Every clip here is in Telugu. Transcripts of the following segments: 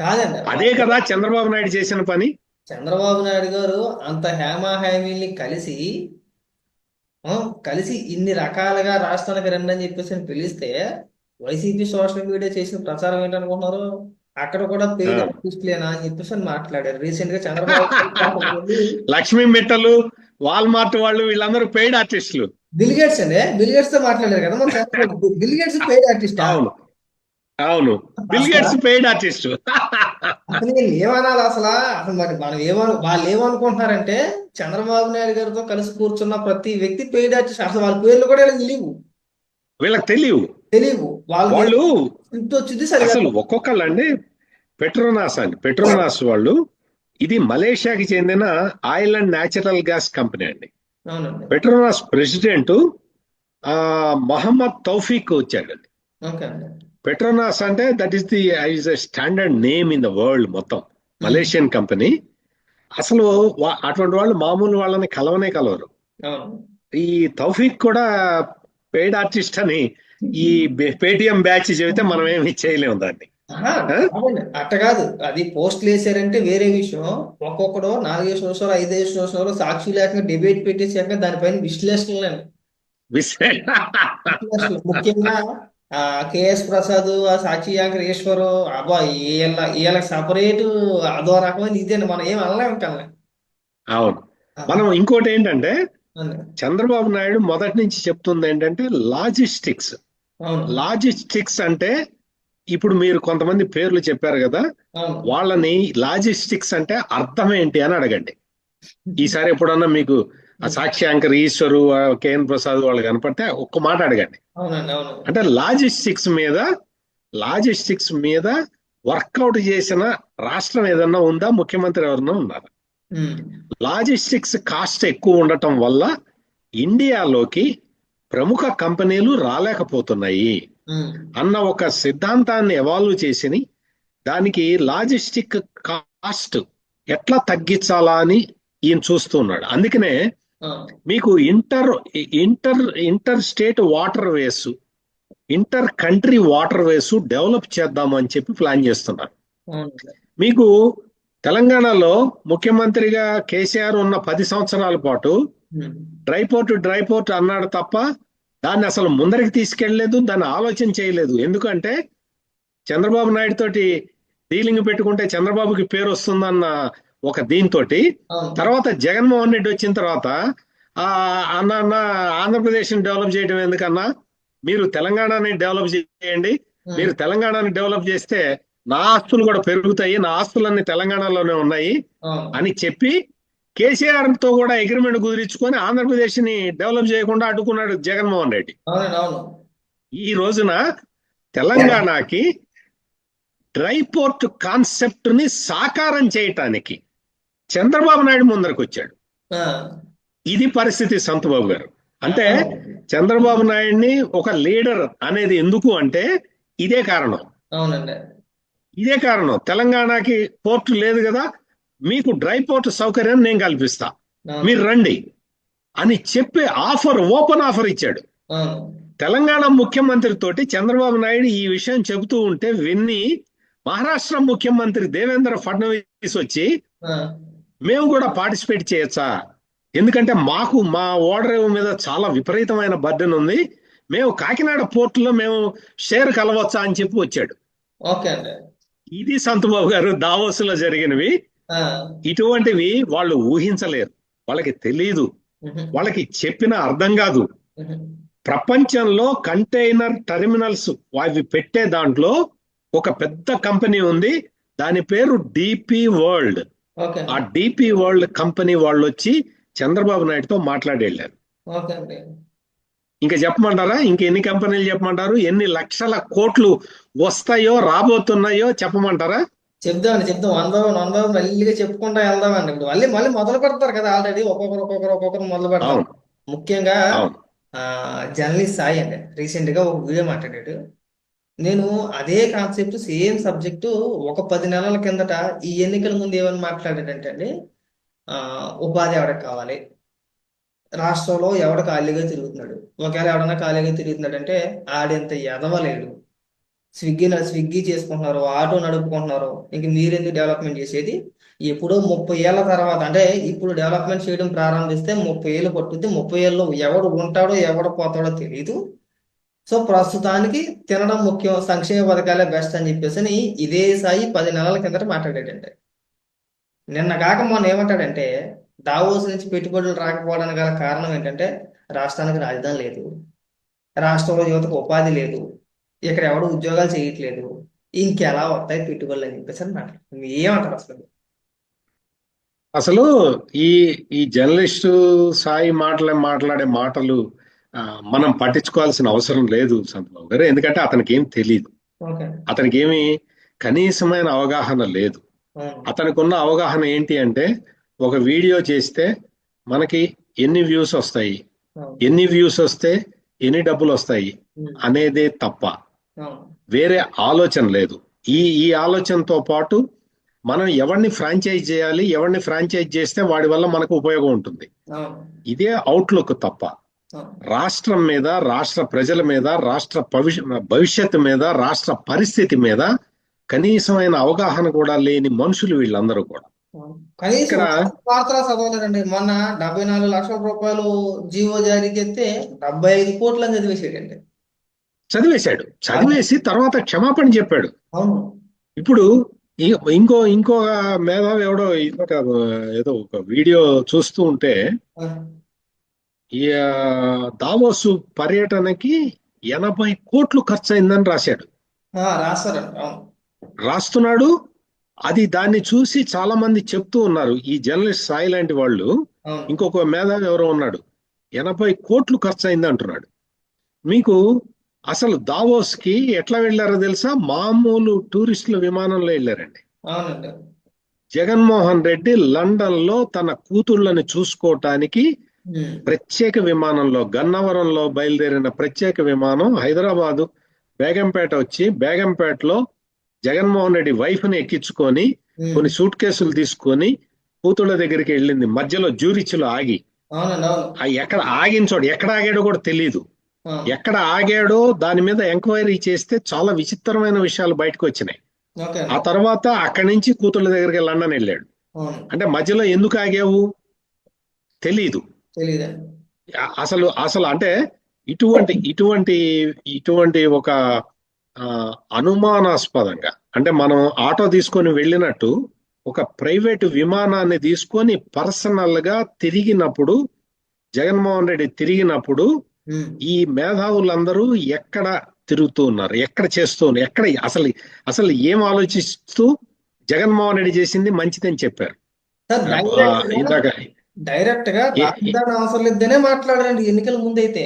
కాదండి. అదే కదా చంద్రబాబు నాయుడు చేసిన పని. చంద్రబాబు నాయుడు గారు అంత హేమా హేమీల్ని కలిసి కలిసి ఇన్ని రకాలుగా రాష్ట్రానికి రండి అని చెప్పేసి పిలిస్తే వైసీపీ సోషల్ మీడియా చేసిన ప్రచారం ఏంటనుకుంటున్నారు? అక్కడ కూడా పెయిడ్ ఆ. ఆర్టిస్టులేనా అని చెప్పేసి అని మాట్లాడారు. రీసెంట్గా చంద్రబాబు లక్ష్మీ మిట్టలు వాల్మార్ట్ వాళ్ళు వీళ్ళందరూ పెయిడ్ ఆర్టిస్టులు. బిల్ గేట్స్ అండి. బిల్ గేట్స్తో మాట్లాడారు కదా మన Chandrababu. Bill Gates paid artist? అవును. అవును. బిల్ గేట్స్ పెయిడ్ ఆర్టిస్ట్ అసలు వీళ్ళు ఏమనాలి అసలు? అసలు మరి మనం ఏమను వాళ్ళు ఏమనుకుంటున్నారంటే చంద్రబాబు నాయుడు గారితో కలిసి కూర్చున్న ప్రతి వ్యక్తి పెయిడ్ ఆర్టిస్ట్ అసలు వాళ్ళ పేర్లు కూడా వీళ్ళకి తెలియవు వీళ్ళకి తెలియవు తెలియవు వాళ్ళు వచ్చింది సరిగా అసలు ఒక్కొక్కళ్ళండి పెట్రోనాస్ అండి పెట్రోనాస్ వాళ్ళు ఇది మలేషియాకి చెందిన oil and natural gas company అండి. పెట్రోనాస్ ప్రెసిడెంట్ మహమ్మద్ తౌఫీక్ వచ్చాడండి. పెట్రోనాస్ అంటే that is the is a standard name in the world మొత్తం. మలేషియన్ కంపెనీ అసలు అటువంటి వాళ్ళు మామూలు వాళ్ళని కలవనే కలవరు. ఈ తౌఫీక్ కూడా పెయిడ్ ఆర్టిస్ట్ అని ఈ పేటిఎం బ్యాచ్ చెబితే మనం ఏమి చేయలేము దాన్ని. అట్ట కాదు. అది పోస్టులు వేసారంటే వేరే విషయం. ఒక్కొక్కడు నాలుగైదు సంవత్సరాలు ఐదైదు సంవత్సరాలు సాక్షి లేకుండా డిబేట్ పెట్టేసాక దానిపైన విశ్లేషణలు విశ్లే- విశ్లేషణలు. ముఖ్యంగా ఆ కేఎస్ ప్రసాద్ ఆ సాక్షి యాంకర్ ఈశ్వరు అబ్బా వీళ్ళ వీళ్ళకి సపరేట్ అదో రకమైన ఇదేండి మనం ఏం అనలేం కల్లా అవును. మనం ఇంకోటి ఏంటంటే చంద్రబాబు నాయుడు మొదటి నుంచి చెప్తుంది ఏంటంటే లాజిస్టిక్స్. అవును. లాజిస్టిక్స్ అంటే ఇప్పుడు మీరు కొంతమంది పేర్లు చెప్పారు కదా వాళ్ళని లాజిస్టిక్స్ అంటే అర్థం ఏంటి అని అడగండి. ఈసారి ఎప్పుడన్నా మీకు ఆ Sakshi anchor Eshwar K N Prasad వాళ్ళు కనపడితే ఒక్క మాట అడగండి. అంటే లాజిస్టిక్స్ మీద లాజిస్టిక్స్ మీద వర్కౌట్ చేసిన రాష్ట్రం ఏదన్నా ఉందా? ముఖ్యమంత్రి ఎవరన్నా ఉన్నారు? లాజిస్టిక్స్ కాస్ట్ ఎక్కువ ఉండటం వల్ల ఇండియాలోకి ప్రముఖ కంపెనీలు రాలేకపోతున్నాయి అన్న ఒక సిద్ధాంతాన్ని ఎవాల్వ్ చేసి దానికి లాజిస్టిక్ కాస్ట్ ఎట్లా తగ్గించాలా అని ఈయన చూస్తున్నాడు అందుకనే మీకు inter inter inter state waterways inter country waterways develop చేద్దామని చెప్పి ప్లాన్ చేస్తున్నారు. మీకు తెలంగాణలో ముఖ్యమంత్రిగా కేసీఆర్ ఉన్న పది సంవత్సరాల పాటు డ్రై పోర్ట్ డ్రై పోర్ట్ అన్నాడు తప్ప దాన్ని అసలు ముందరికి తీసుకెళ్ళలేదు దాన్ని ఆలోచన చేయలేదు. ఎందుకంటే చంద్రబాబు నాయుడు తోటి డీలింగ్ పెట్టుకుంటే చంద్రబాబుకి పేరు వస్తుందన్న ఒక అవును. తర్వాత జగన్మోహన్ రెడ్డి వచ్చిన తర్వాత ఆ అన్న అన్న ఆంధ్రప్రదేశ్ డెవలప్ చేయడం ఎందుకన్నా? మీరు తెలంగాణని డెవలప్ చేయండి. మీరు తెలంగాణని డెవలప్ చేస్తే నా ఆస్తులు కూడా పెరుగుతాయి నా ఆస్తులన్నీ తెలంగాణలోనే ఉన్నాయి అని చెప్పి కేసీఆర్తో కూడా అగ్రిమెంట్ కుదిరించుకొని ఆంధ్రప్రదేశ్ని డెవలప్ చేయకుండా అడ్డుకున్నాడు జగన్మోహన్ రెడ్డి. ఈ రోజున తెలంగాణకి డ్రై పోర్ట్ కాన్సెప్ట్ని సాకారం చేయటానికి చంద్రబాబు నాయుడు ముందరకు వచ్చాడు ఇది పరిస్థితి సంతబాబు గారు. అంటే చంద్రబాబు నాయుడిని ఒక లీడర్ అనేది ఎందుకు అంటే ఇదే కారణం. అవునండి. ఇదే కారణం. తెలంగాణకి పోర్ట్ లేదు కదా మీకు డ్రై పోర్ట్ సౌకర్యం నేను కల్పిస్తా. మీరు రండి అని చెప్పి ఆఫర్ ఓపెన్ ఆఫర్ ఇచ్చాడు. తెలంగాణ ముఖ్యమంత్రి తోటి చంద్రబాబు నాయుడు ఈ విషయం చెబుతూ ఉంటే విన్ని మహారాష్ట్ర ముఖ్యమంత్రి దేవేంద్ర ఫడ్నవీస్ వచ్చి మేము కూడా పార్టిసిపేట్ చేయొచ్చా? ఎందుకంటే మాకు మా ఓడరేవు మీద చాలా విపరీతమైన బర్డెన్ ఉంది. మేము కాకినాడ పోర్టులో మేము షేర్ కలవచ్చా అని చెప్పి వచ్చాడు. ఓకే అండి. ఇది సంతబాబు గారు దావోసులో జరిగినవి. ఆ, ఇటువంటివి వాళ్ళు ఊహించలేరు. వాళ్ళకి తెలియదు వాళ్ళకి చెప్పిన అర్థం కాదు. ప్రపంచంలో కంటైనర్ టెర్మినల్స్ అవి పెట్టే దాంట్లో ఒక పెద్ద కంపెనీ ఉంది. దాని పేరు డిపి వరల్డ్. ఆ డిపి వరల్డ్ కంపెనీ వాళ్ళు వచ్చి చంద్రబాబు నాయుడుతో మాట్లాడి వెళ్ళారు ఇంకా చెప్పమంటారా? ఇంక ఎన్ని కంపెనీలు చెప్పమంటారు? ఎన్ని లక్షల కోట్లు వస్తాయో రాబోతున్నాయో చెప్పమంటారా? చెప్దామండి చెప్దాం. One by one one by one మెల్లిగా చెప్పుకుంటా వెళ్దామండి. ఇప్పుడు మళ్ళీ మళ్ళీ మొదలు పెడతారు కదా ఆల్రెడీ. ఒక్కొక్కరు ఒక్కొక్కరు ఒక్కొక్కరు మొదలు పెడతారు. ముఖ్యంగా జర్నలిస్ట్ సాయి అండి. రీసెంట్గా ఒక వీడియో మాట్లాడాడు. నేను అదే కాన్సెప్ట్ సేమ్ సబ్జెక్టు ఒక పది నెలల కిందట ఈ ఎన్నికల ముందు ఏమని మాట్లాడాడంటే అండి ఉపాధి ఎవరికి కావాలి? రాష్ట్రంలో ఎవడ ఖాళీగా తిరుగుతున్నాడు? ఒకవేళ ఎవడన్నా ఖాళీగా తిరుగుతున్నాడు అంటే ఎదవలేడు. స్విగ్గీ స్విగ్గీ చేసుకుంటున్నారు ఆటో నడుపుకుంటున్నారు ఇంక మీరెందుకు డెవలప్మెంట్ చేసేది? ఎప్పుడో ముప్పై ఏళ్ళ తర్వాత అంటే ఇప్పుడు డెవలప్మెంట్ చేయడం ప్రారంభిస్తే ముప్పై ఏళ్ళు పట్టుద్ది ముప్పై ఏళ్ళు ఎవడు ఉంటాడో ఎవడు పోతాడో తెలియదు సో ప్రస్తుతానికి తినడం ముఖ్యం సంక్షేమ పథకాలే బెస్ట్ అని చెప్పేసి అని ఇదే సాయి పది నెలల కిందట మాట్లాడాడండి నిన్న కాక మొన్న ఏమంటాడంటే దావోస్ నుంచి పెట్టుబడులు రాకపోవడానికి గల కారణం ఏంటంటే రాష్ట్రానికి రాజధాని లేదు. రాష్ట్రంలో యువతకు ఉపాధి లేదు. ఇక్కడ ఎవడు ఉద్యోగాలు చేయట్లేదు. ఇంకెలా వస్తాయి పెట్టుబడులు అని చెప్పేసి అని మాట్లాడు ఏమంటారు అసలు? అసలు ఈ ఈ జర్నలిస్టు సాయి మాటలే మాట్లాడే మాటలు మనం పట్టించుకోవాల్సిన అవసరం లేదు సంతబాబు గారు. ఎందుకంటే అతనికి ఏం తెలియదు అతనికి ఏమి కనీసమైన అవగాహన లేదు. అతనికి ఉన్న అవగాహన ఏంటి అంటే ఒక వీడియో చేస్తే మనకి ఎన్ని వ్యూస్ వస్తాయి ఎన్ని వ్యూస్ వస్తే ఎన్ని డబ్బులు వస్తాయి అనేదే తప్ప వేరే ఆలోచన లేదు. ఈ ఈ ఆలోచనతో పాటు మనం ఎవరిని ఫ్రాంచైజ్ చేయాలి ఎవరిని ఫ్రాంచైజ్ చేస్తే వాడి వల్ల మనకు ఉపయోగం ఉంటుంది. ఇదే అవుట్లుక్ తప్ప రాష్ట్రం మీద రాష్ట్ర ప్రజల మీద రాష్ట్ర భవిష్య భవిష్యత్తు మీద రాష్ట్ర పరిస్థితి మీద కనీసమైన అవగాహన కూడా లేని మనుషులు వీళ్ళందరూ కూడా. కనీసం వార్తలు చదవలేదండి మొన్న డెబ్బై నాలుగు లక్షల రూపాయలు జీవో జారీ చేస్తే డెబ్బై ఐదు కోట్లని చదివేసాడండి. చదివేశాడు. చదివేసి తర్వాత క్షమాపణ చెప్పాడు. అవును. ఇప్పుడు ఇంకో ఇంకో మేధావి ఎవడో ఇంకొక ఏదో ఒక వీడియో చూస్తూ ఉంటే దావోసు పర్యటనకి ఎనభై కోట్లు ఖర్చు అయిందని రాశాడు రాస్తున్నాడు. అది దాన్ని చూసి చాలా మంది చెప్తూ ఉన్నారు. ఈ జర్నలిస్ట్ సాయి లాంటి వాళ్ళు ఇంకొక మేధావి ఎవరో ఉన్నాడు. ఎనభై కోట్లు ఖర్చు అయింది అంటున్నాడు. మీకు అసలు దావోస్కి ఎట్లా వెళ్ళారో తెలుసా? మామూలు టూరిస్టుల విమానంలో వెళ్ళారండి. జగన్మోహన్ రెడ్డి లండన్లో తన కూతుళ్ళని చూసుకోవటానికి ప్రత్యేక విమానంలో గన్నవరంలో బయలుదేరిన ప్రత్యేక విమానం హైదరాబాదు బేగంపేట వచ్చి బేగంపేటలో జగన్మోహన్ రెడ్డి వైఫ్ని ఎక్కించుకొని ఉమ్, కొన్ని సూట్ కేసులు తీసుకొని కూతుళ్ళ దగ్గరికి వెళ్ళింది. మధ్యలో జూరిచ్లో ఆగి. ఎక్కడ ఆగిన చోట ఎక్కడ ఆగాడో కూడా తెలియదు ఎక్కడ ఆగాడో దాని మీద ఎంక్వైరీ చేస్తే చాలా విచిత్రమైన విషయాలు బయటకు వచ్చినాయి. ఆ తర్వాత అక్కడి నుంచి కూతుళ్ళ దగ్గరికి లండన్ వెళ్ళాడు. అంటే మధ్యలో ఎందుకు ఆగావు? తెలీదు. తెలియదండి అ- అసలు అసలు అంటే ఇటువంటి ఇటువంటి ఇటువంటి ఒక అనుమానాస్పదంగా అంటే మనం ఆటో తీసుకొని వెళ్ళినట్టు ఒక ప్రైవేటు విమానాన్ని తీసుకొని పర్సనల్గా తిరిగినప్పుడు జగన్మోహన్ రెడ్డి తిరిగినప్పుడు ఈ మేధావులందరూ ఎక్కడ తిరుగుతూ ఉన్నారు? ఎక్కడ చేస్తూ ఉన్నారు? ఎక్కడ అసలు అసలు ఏం ఆలోచిస్తూ జగన్మోహన్ రెడ్డి చేసింది మంచిదని చెప్పారు? ఇందాక డైరెక్ట్గా రాజధాని అవసరం లేదనే మాట్లాడారండి ఎన్నికల ముందైతే.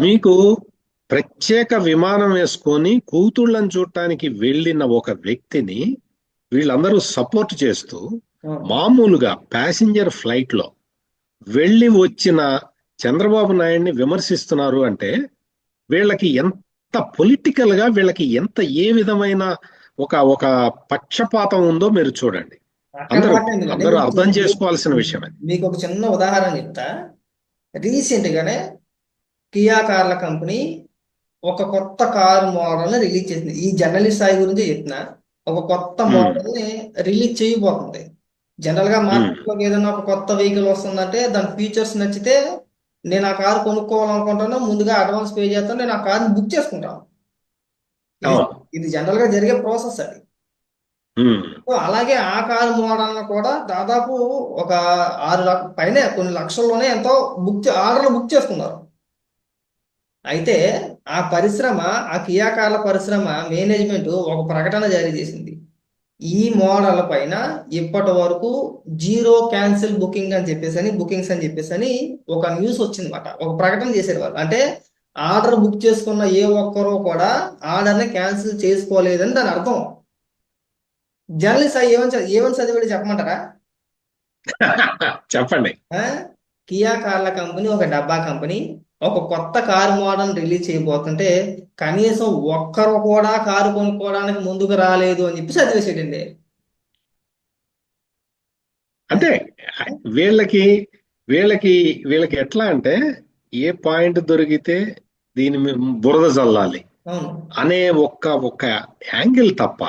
మీకు ప్రత్యేక విమానం వేసుకొని కూతుళ్ళని చూడటానికి వెళ్ళిన ఒక వ్యక్తిని వీళ్ళందరూ సపోర్ట్ చేస్తూ మామూలుగా ప్యాసింజర్ ఫ్లైట్లో వెళ్ళి వచ్చిన చంద్రబాబు నాయుడిని విమర్శిస్తున్నారు అంటే వీళ్ళకి ఎంత పొలిటికల్గా వీళ్ళకి ఎంత ఏ విధమైన ఒక ఒక పక్షపాతం ఉందో మీరు చూడండి. అందరూ అర్థం మీకు చేసుకోవాల్సిన విషయం మీకు ఒక చిన్న ఉదాహరణ చెప్తా. రీసెంట్ గానే కియా కార్ల కంపెనీ ఒక కొత్త కారు మోడల్ని రిలీజ్ చేసింది. ఈ జర్నలిస్ట్ స్థాయి గురించి చెప్తున్నా. ఒక కొత్త మోడల్ని రిలీజ్ చేయబోతుంది. జనరల్గా మార్కెట్ ఏదైనా ఒక కొత్త వెహికల్ వస్తుందంటే దాని ఫీచర్స్ నచ్చితే నేను ఆ కారు కొనుక్కోవాలనుకుంటాను ముందుగా అడ్వాన్స్ పే చేస్తాను నేను ఆ కార్ని బుక్ చేసుకుంటాను. ఇది జనరల్గా జరిగే ప్రాసెస్ అది. అలాగే ఆ కారు మోడల్ కూడా దాదాపు ఒక ఆరు లక్ష పైనే కొన్ని లక్షల్లోనే ఎంతో బుక్ ఆర్డర్లు బుక్ చేసుకున్నారు. అయితే ఆ పరిశ్రమ ఆ కియా కార్ల పరిశ్రమ మేనేజ్మెంట్ ఒక ప్రకటన జారీ చేసింది. ఈ మోడల్ పైన ఇప్పటి వరకు జీరో క్యాన్సిల్ బుకింగ్ అని చెప్పేసి అని బుకింగ్స్ అని చెప్పేసి అని ఒక న్యూస్ వచ్చింది అనమాట ఒక ప్రకటన చేశారు వాళ్ళు. అంటే ఆర్డర్ బుక్ చేసుకున్న ఏ ఒక్కరూ కూడా ఆర్డర్ని క్యాన్సిల్ చేసుకోలేదని దాని అర్థం. జర్నలిస్ట్ ఏమని ఏమని చదివాడు చెప్పమంటారా? చెప్పండి? కియా కార్ల కంపెనీ ఒక డబ్బా కంపెనీ ఒక కొత్త కారు మోడల్ రిలీజ్ చేయబోతుంటే కనీసం ఒక్కరు కూడా కారు కొనుక్కోవడానికి ముందుకు రాలేదు అని చెప్పి చదివేసాడండి అంటే వీళ్ళకి వీళ్ళకి వీళ్ళకి ఎట్లా అంటే ఏ పాయింట్ దొరికితే దీని బురద చల్లాలి అవును. అనే ఒక్క ఒక్క యాంగిల్ తప్ప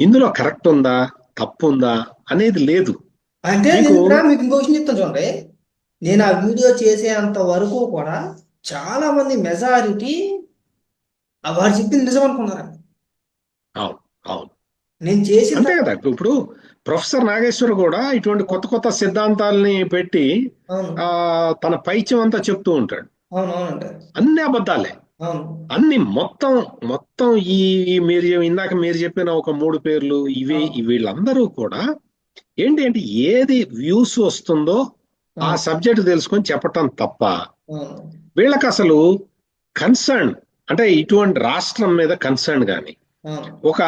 ఇందులో కరెక్ట్ ఉందా? తప్పు ఉందా? అనేది లేదు. అంటే నేను మీకు- ఇంకో విషయం చెప్తాను చూడండి. నేను ఆ వీడియో చేసేంత వరకు కూడా చాలా మంది మెజారిటీ వాడు చెప్పింది నిజం అనుకున్నారు అవును అవును. నేను చేసిన అంతే కదా ఇప్పుడు ప్రొఫెసర్ నాగేశ్వర్ కూడా ఇటువంటి కొత్త కొత్త సిద్ధాంతాలని పెట్టి తన పైత్యం అంతా చెప్తూ ఉంటాడు. అవును అవునండి. అన్ని అబద్ధాలే. అన్ని మొత్తం మొత్తం ఈ మీరు ఇందాక మీరు చెప్పిన ఒక మూడు పేర్లు ఇవి వీళ్ళందరూ కూడా ఏంటి అంటే ఏది వ్యూస్ వస్తుందో ఆ సబ్జెక్ట్ తెలుసుకొని చెప్పటం తప్ప వీళ్ళకి అసలు కన్సర్న్ అంటే ఇటువంటి రాష్ట్రం మీద కన్సర్న్ గాని అవును. ఒక